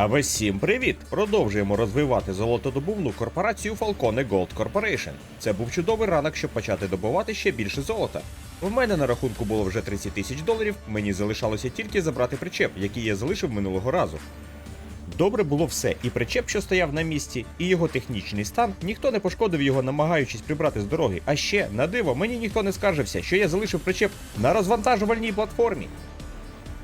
А ви всім привіт! Продовжуємо розвивати золотодобувну корпорацію Falcone Gold Corporation. Це був чудовий ранок, щоб почати добувати ще більше золота. В мене на рахунку було вже 30 тисяч доларів, мені залишалося тільки забрати причеп, який я залишив минулого разу. Добре було все, і причеп, що стояв на місці, і його технічний стан, ніхто не пошкодив його, намагаючись прибрати з дороги. А ще, на диво, мені ніхто не скаржився, що я залишив причеп на розвантажувальній платформі.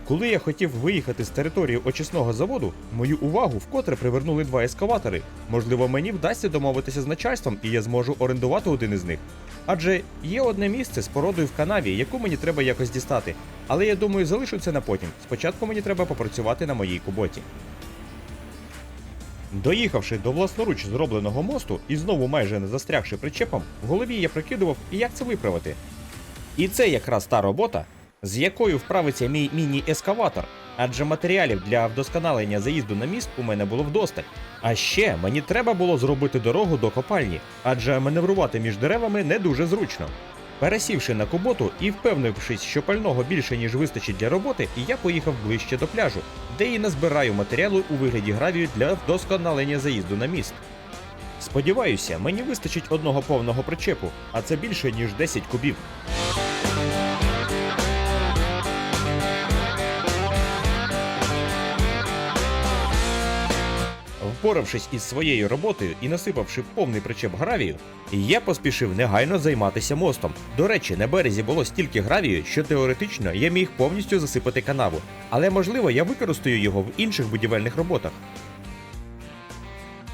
Коли я хотів виїхати з території очисного заводу, мою увагу вкотре привернули два ескаватори. Можливо, мені вдасться домовитися з начальством, і я зможу орендувати один із них. Адже є одне місце з породою в канаві, яку мені треба якось дістати. Але я думаю, залишу це на потім. Спочатку мені треба попрацювати на моїй куботі. Доїхавши до власноруч зробленого мосту і знову майже не застрягши причепом, в голові я прикидував, як це виправити. І це якраз та робота, з якою вправиться мій міні-ескаватор, адже матеріалів для вдосконалення заїзду на міст у мене було вдосталь. А ще мені треба було зробити дорогу до копальні, адже маневрувати між деревами не дуже зручно. Пересівши на куботу і впевнившись, що пального більше ніж вистачить для роботи, я поїхав ближче до пляжу, де і назбираю матеріалу у вигляді гравію для вдосконалення заїзду на міст. Сподіваюся, мені вистачить одного повного причепу, а це більше ніж 10 кубів. Впоравшись із своєю роботою і насипавши повний причеп гравію, я поспішив негайно займатися мостом. До речі, на березі було стільки гравію, що теоретично я міг повністю засипати канаву, але можливо я використаю його в інших будівельних роботах.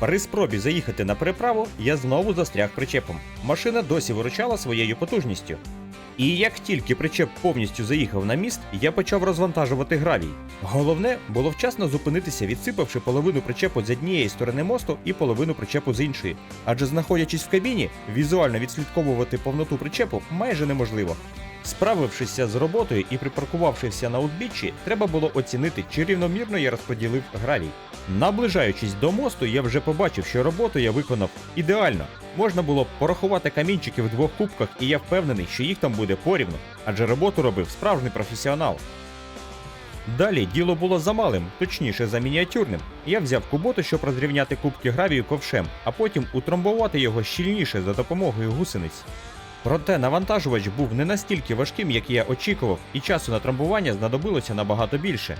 При спробі заїхати на переправу я знову застряг причепом. Машина досі виручала своєю потужністю. І як тільки причеп повністю заїхав на міст, я почав розвантажувати гравій. Головне було вчасно зупинитися, відсипавши половину причепу з однієї сторони мосту і половину причепу з іншої. Адже знаходячись в кабіні, візуально відслідковувати повноту причепу майже неможливо. Справившися з роботою і припаркувавшися на узбіччі, треба було оцінити, чи рівномірно я розподілив гравій. Наближаючись до мосту, я вже побачив, що роботу я виконав ідеально. Можна було порахувати камінчики в двох кубках, і я впевнений, що їх там буде порівну, адже роботу робив справжній професіонал. Далі діло було замалим, точніше за мініатюрним. Я взяв куботу, щоб розрівняти кубки гравію ковшем, а потім утрамбувати його щільніше за допомогою гусениць. Проте навантажувач був не настільки важким, як я очікував, і часу на трамбування знадобилося набагато більше.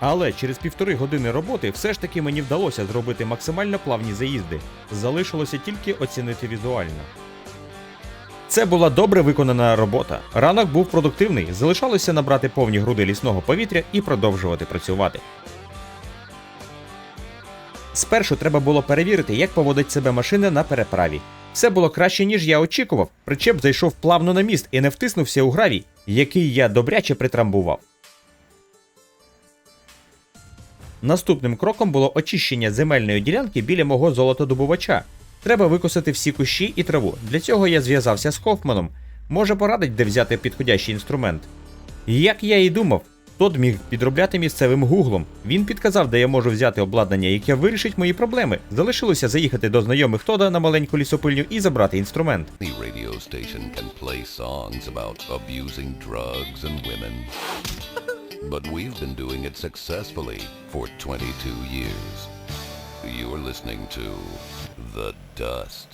Але через півтори години роботи все ж таки мені вдалося зробити максимально плавні заїзди. Залишилося тільки оцінити візуально. Це була добре виконана робота. Ранок був продуктивний, залишалося набрати повні груди лісного повітря і продовжувати працювати. Спершу треба було перевірити, як поводить себе машина на переправі. Все було краще, ніж я очікував. Причеп зайшов плавно на міст і не втиснувся у гравій, який я добряче притрамбував. Наступним кроком було очищення земельної ділянки біля мого золотодобувача. Треба викосити всі кущі і траву. Для цього я зв'язався з Хофманом. Може порадить, де взяти підходящий інструмент. Як я і думав, Тод міг підробляти місцевим гуглом. Він підказав, де я можу взяти обладнання, яке вирішить мої проблеми. Залишилося заїхати до знайомих Тода на маленьку лісопильню і забрати інструмент. But we've been doing it successfully for 22 years. You're listening to The Dust.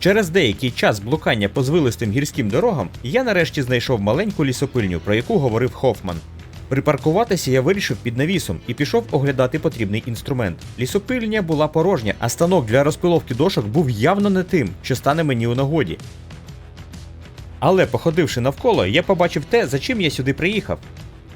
Через деякий час блукання по звилистим гірським дорогам я нарешті знайшов маленьку лісопильню, про яку говорив Хофман. Припаркуватися я вирішив під навісом і пішов оглядати потрібний інструмент. Лісопильня була порожня, а станок для розпиловки дошок був явно не тим, що стане мені у нагоді. Але походивши навколо, я побачив те, за чим я сюди приїхав.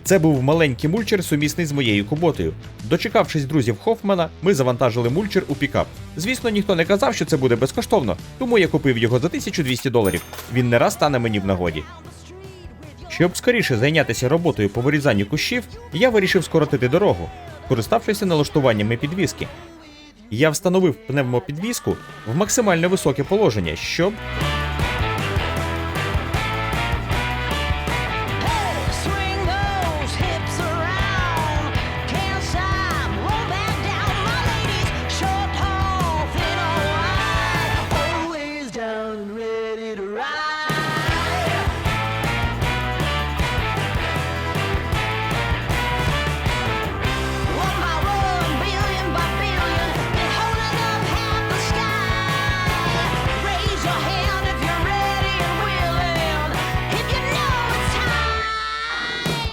Це був маленький мульчер, сумісний з моєю куботою. Дочекавшись друзів Хофмана, ми завантажили мульчер у пікап. Звісно, ніхто не казав, що це буде безкоштовно, тому я купив його за 1200 доларів. Він не раз стане мені в нагоді. Щоб скоріше зайнятися роботою по вирізанню кущів, я вирішив скоротити дорогу, користавшися налаштуваннями підвіски. Я встановив пневмопідвіску в максимально високе положення, щоб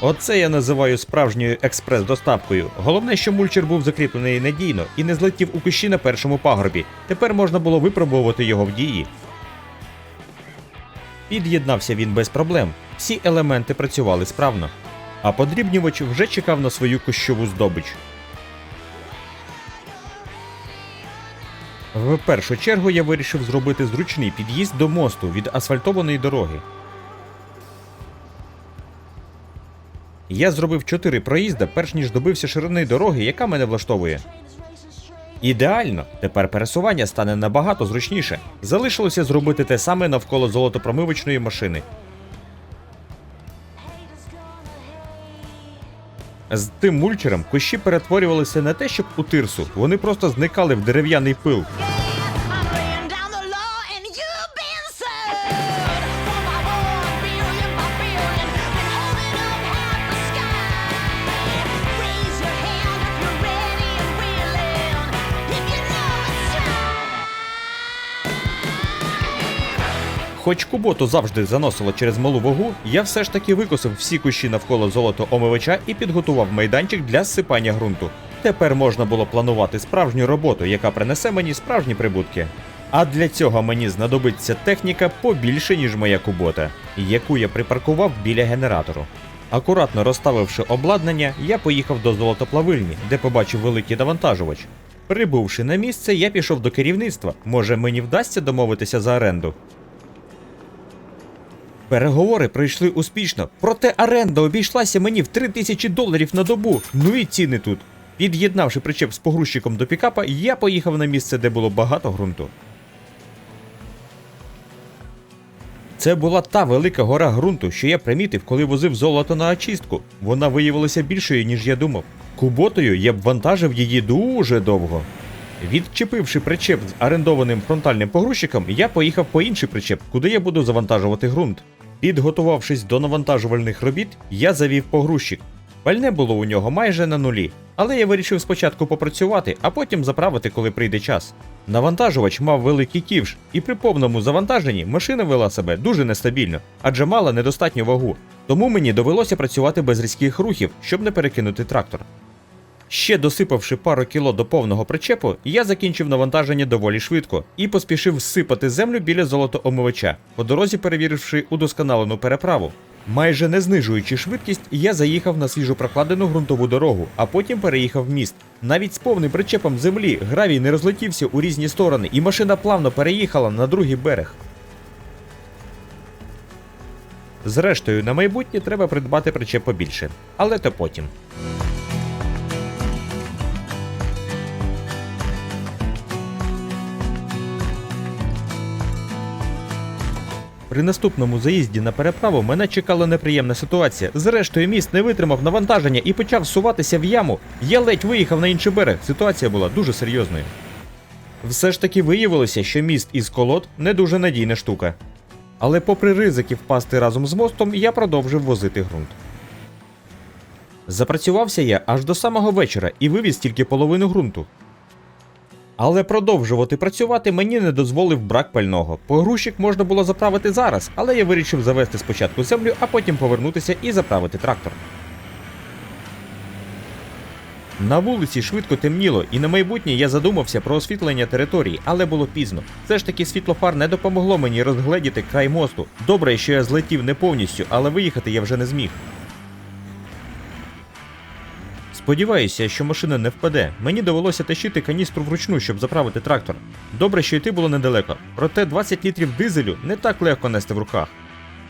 Оце я називаю справжньою експрес-доставкою. Головне, що мульчер був закріплений надійно і не злетів у кущі на першому пагорбі. Тепер можна було випробувати його в дії. Під'єднався він без проблем. Всі елементи працювали справно. А подрібнювач вже чекав на свою кущову здобич. В першу чергу я вирішив зробити зручний під'їзд до мосту від асфальтованої дороги. Я зробив чотири проїзда, перш ніж добився ширини дороги, яка мене влаштовує. Ідеально! Тепер пересування стане набагато зручніше. Залишилося зробити те саме навколо золотопромивочної машини. З тим мульчером кущі перетворювалися не те, щоб у тирсу, вони просто зникали в дерев'яний пил. Хоч куботу завжди заносило через малу вагу, я все ж таки викосив всі кущі навколо золото омивача і підготував майданчик для зсипання ґрунту. Тепер можна було планувати справжню роботу, яка принесе мені справжні прибутки. А для цього мені знадобиться техніка побільше, ніж моя кубота, яку я припаркував біля генератору. Акуратно розставивши обладнання, я поїхав до золотоплавильні, де побачив великий навантажувач. Прибувши на місце, я пішов до керівництва. Може, мені вдасться домовитися за оренду. Переговори пройшли успішно, проте оренда обійшлася мені в 3 тисячі доларів на добу. Ну і ціни тут. Під'єднавши причеп з погрузчиком до пікапа, я поїхав на місце, де було багато ґрунту. Це була та велика гора ґрунту, що я примітив, коли возив золото на очистку. Вона виявилася більшою, ніж я думав. Куботою я б вантажив її дуже довго. Відчепивши причеп з орендованим фронтальним погрузчиком, я поїхав по інший причеп, куди я буду завантажувати ґрунт. Підготувавшись до навантажувальних робіт, я завів погрузчик. Пальне було у нього майже на нулі, але я вирішив спочатку попрацювати, а потім заправити, коли прийде час. Навантажувач мав великий ківш, і при повному завантаженні машина вела себе дуже нестабільно, адже мала недостатню вагу. Тому мені довелося працювати без різких рухів, щоб не перекинути трактор. Ще досипавши пару кіло до повного причепу, я закінчив навантаження доволі швидко і поспішив всипати землю біля золотоомивача, по дорозі перевіривши удосконалену переправу. Майже не знижуючи швидкість, я заїхав на свіжо прокладену ґрунтову дорогу, а потім переїхав міст. Навіть з повним причепом землі гравій не розлетівся у різні сторони, і машина плавно переїхала на другий берег. Зрештою, на майбутнє треба придбати причеп побільше, але то потім. При наступному заїзді на переправу мене чекала неприємна ситуація. Зрештою, міст не витримав навантаження і почав суватися в яму. Я ледь виїхав на інший берег. Ситуація була дуже серйозною. Все ж таки виявилося, що міст із колод не дуже надійна штука. Але попри ризики впасти разом з мостом, я продовжив возити ґрунт. Запрацювався я аж до самого вечора і вивіз тільки половину ґрунту. Але продовжувати працювати мені не дозволив брак пального. Погрузчик можна було заправити зараз, але я вирішив завести спочатку землю, а потім повернутися і заправити трактор. На вулиці швидко темніло, і на майбутнє я задумався про освітлення території, але було пізно. Все ж таки світлофар не допомогло мені розгледіти край мосту. Добре, що я злетів не повністю, але виїхати я вже не зміг. Сподіваюся, що машина не впаде. Мені довелося тащити каністру вручну, щоб заправити трактор. Добре, що йти було недалеко, проте 20 літрів дизелю не так легко нести в руках.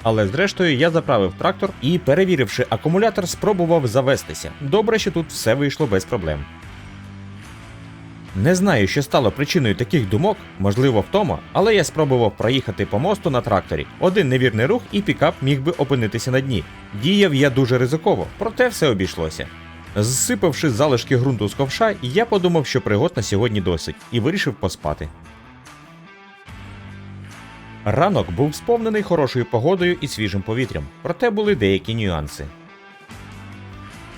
Але зрештою я заправив трактор і, перевіривши акумулятор, спробував завестися. Добре, що тут все вийшло без проблем. Не знаю, що стало причиною таких думок, можливо, втома, але я спробував проїхати по мосту на тракторі. Один невірний рух і пікап міг би опинитися на дні. Діяв я дуже ризиково, проте все обійшлося. Зсипавши залишки ґрунту з ковша, я подумав, що пригод на сьогодні досить, і вирішив поспати. Ранок був сповнений хорошою погодою і свіжим повітрям, проте були деякі нюанси.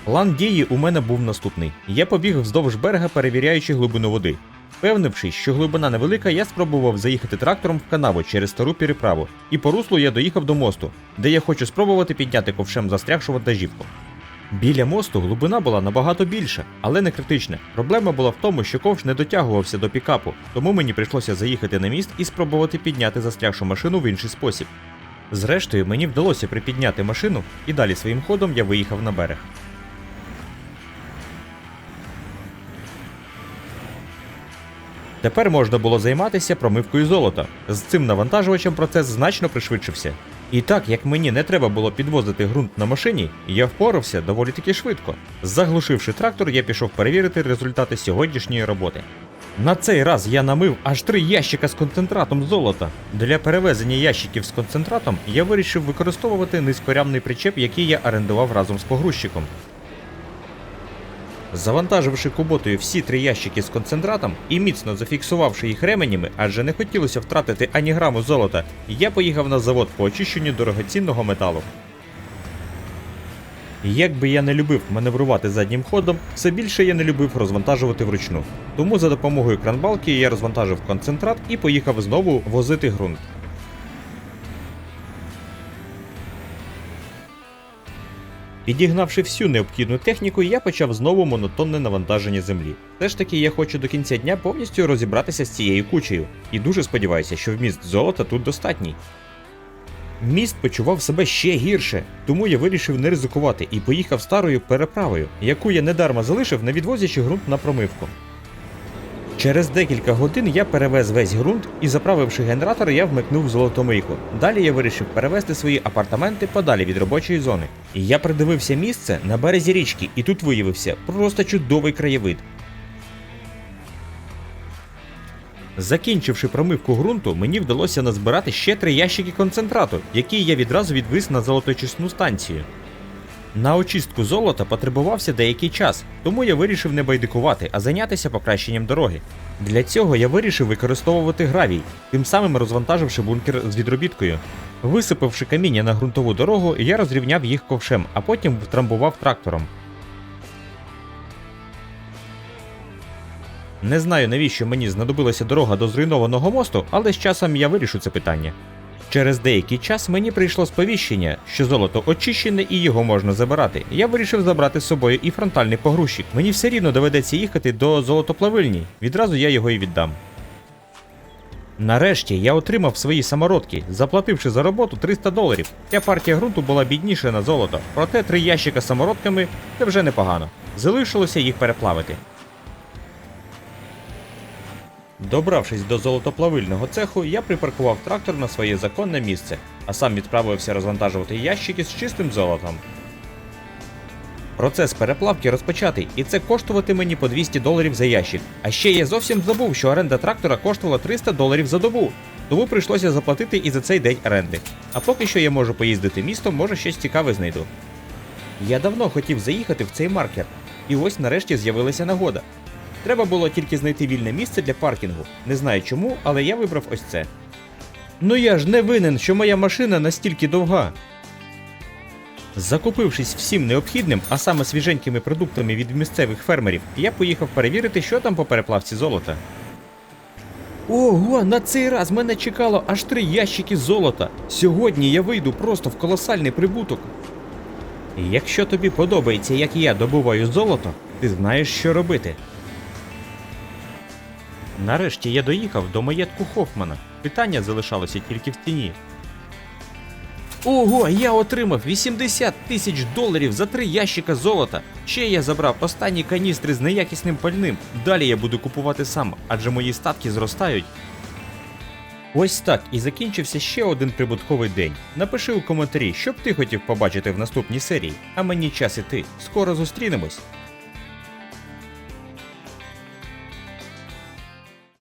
План дії у мене був наступний: я побіг вздовж берега, перевіряючи глибину води. Впевнившись, що глибина невелика, я спробував заїхати трактором в канаву через стару переправу, і по руслу я доїхав до мосту, де я хочу спробувати підняти ковшем застрягшу вантажівку. Біля мосту глибина була набагато більша, але не критична. Проблема була в тому, що ковш не дотягувався до пікапу, тому мені прийшлося заїхати на міст і спробувати підняти застрягшу машину в інший спосіб. Зрештою, мені вдалося припідняти машину, і далі своїм ходом я виїхав на берег. Тепер можна було займатися промивкою золота. З цим навантажувачем процес значно пришвидшився. І так як мені не треба було підвозити ґрунт на машині, я впорався доволі таки швидко. Заглушивши трактор, я пішов перевірити результати сьогоднішньої роботи. На цей раз я намив аж три ящика з концентратом золота. Для перевезення ящиків з концентратом я вирішив використовувати низькорямний причеп, який я орендував разом з погрузчиком. Завантаживши куботою всі три ящики з концентратом і міцно зафіксувавши їх ременями, адже не хотілося втратити ані граму золота, я поїхав на завод по очищенню дорогоцінного металу. Як би я не любив маневрувати заднім ходом, все більше я не любив розвантажувати вручну. Тому за допомогою кранбалки я розвантажив концентрат і поїхав знову возити ґрунт. Підігнавши всю необхідну техніку, я почав знову монотонне навантаження землі. Все ж таки, я хочу до кінця дня повністю розібратися з цією кучею, і дуже сподіваюся, що вміст золота тут достатній. Міст почував себе ще гірше, тому я вирішив не ризикувати і поїхав старою переправою, яку я недарма залишив, не відвозячи ґрунт на промивку. Через декілька годин я перевез весь ґрунт і, заправивши генератор, я вмикнув золотомийку. Далі я вирішив перевезти свої апартаменти подалі від робочої зони. І я придивився місце на березі річки, і тут виявився просто чудовий краєвид. Закінчивши промивку ґрунту, мені вдалося назбирати ще три ящики концентрату, які я відразу відвіз на золоточисну станцію. На очистку золота потребувався деякий час, тому я вирішив не байдикувати, а зайнятися покращенням дороги. Для цього я вирішив використовувати гравій, тим самим розвантаживши бункер з відробіткою. Висипавши каміння на ґрунтову дорогу, я розрівняв їх ковшем, а потім втрамбував трактором. Не знаю, навіщо мені знадобилася дорога до зруйнованого мосту, але з часом я вирішу це питання. Через деякий час мені прийшло сповіщення, що золото очищене і його можна забирати. Я вирішив забрати з собою і фронтальний погрузчик. Мені все рівно доведеться їхати до золотоплавильні. Відразу я його і віддам. Нарешті я отримав свої самородки, заплативши за роботу 300 доларів. Ця партія ґрунту була бідніша на золото, проте три ящика самородками це вже непогано. Залишилося їх переплавити. Добравшись до золотоплавильного цеху, я припаркував трактор на своє законне місце, а сам відправився розвантажувати ящики з чистим золотом. Процес переплавки розпочатий, і це коштувати мені по 200 доларів за ящик. А ще я зовсім забув, що оренда трактора коштувала 300 доларів за добу, тому прийшлося заплатити і за цей день оренди. А поки що я можу поїздити містом, може щось цікаве знайду. Я давно хотів заїхати в цей маркер, і ось нарешті з'явилася нагода. Треба було тільки знайти вільне місце для паркінгу. Не знаю чому, але я вибрав ось це. Ну я ж не винен, що моя машина настільки довга. Закупившись всім необхідним, а саме свіженькими продуктами від місцевих фермерів, я поїхав перевірити, що там по переплавці золота. Ого, на цей раз мене чекало аж три ящики золота. Сьогодні я вийду просто в колосальний прибуток. Якщо тобі подобається, як я добуваю золото, ти знаєш, що робити. Нарешті я доїхав до маєтку Хофмана. Питання залишалося тільки в стіні. Ого, я отримав 80 тисяч доларів за три ящика золота. Ще я забрав останні каністри з неякісним пальним. Далі я буду купувати сам, адже мої статки зростають. Ось так і закінчився ще один прибутковий день. Напиши у коментарі, що б ти хотів побачити в наступній серії. А мені час іти. Скоро зустрінемось.